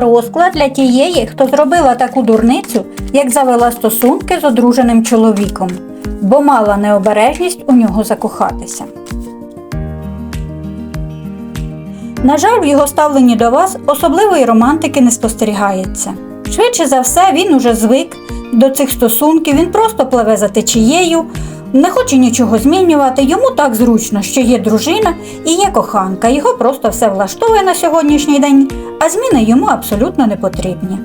Розклад для тієї, хто зробила таку дурницю, як завела стосунки з одруженим чоловіком, бо мала необережність у нього закохатися. На жаль, в його ставленні до вас особливої романтики не спостерігається. Швидше за все, він уже звик до цих стосунків, він просто пливе за течією, не хоче нічого змінювати, йому так зручно, що є дружина і є коханка. Його просто все влаштовує на сьогоднішній день, а зміни йому абсолютно не потрібні.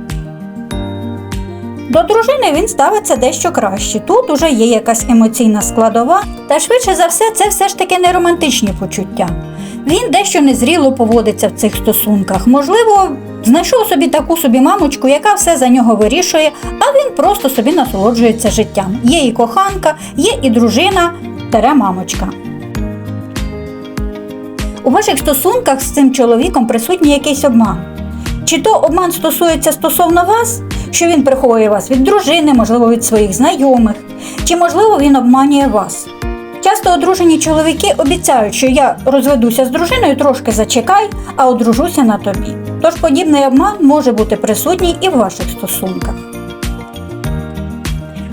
До дружини він ставиться дещо краще. Тут уже є якась емоційна складова, та швидше за все, це все ж таки не романтичні почуття. Він дещо незріло поводиться в цих стосунках. Можливо, знайшов собі таку собі мамочку, яка все за нього вирішує, а він просто собі насолоджується життям. Є і коханка, є і дружина, тере мамочка. У ваших стосунках з цим чоловіком присутній якийсь обман. Чи то обман стосується стосовно вас, що він приховує вас від дружини, можливо, від своїх знайомих, чи можливо він обманює вас. Часто одружені чоловіки обіцяють, що я розведуся з дружиною, трошки зачекай, а одружуся на тобі. Тож подібний обман може бути присутній і в ваших стосунках.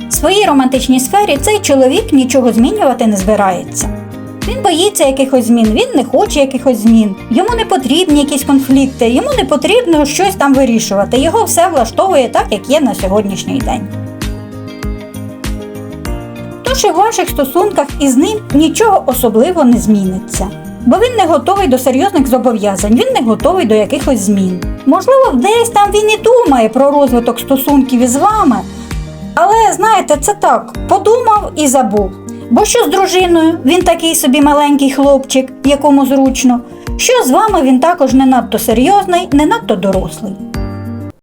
В своїй романтичній сфері цей чоловік нічого змінювати не збирається. Він боїться якихось змін, він не хоче якихось змін. Йому не потрібні якісь конфлікти, йому не потрібно щось там вирішувати. Його все влаштовує так, як є на сьогоднішній день. Тож і в ваших стосунках із ним нічого особливо не зміниться. Бо він не готовий до серйозних зобов'язань, він не готовий до якихось змін. Можливо, десь там він і думає про розвиток стосунків із вами, але знаєте, це так, подумав і забув. Бо що з дружиною? Він такий собі маленький хлопчик, якому зручно. Що з вами він також не надто серйозний, не надто дорослий.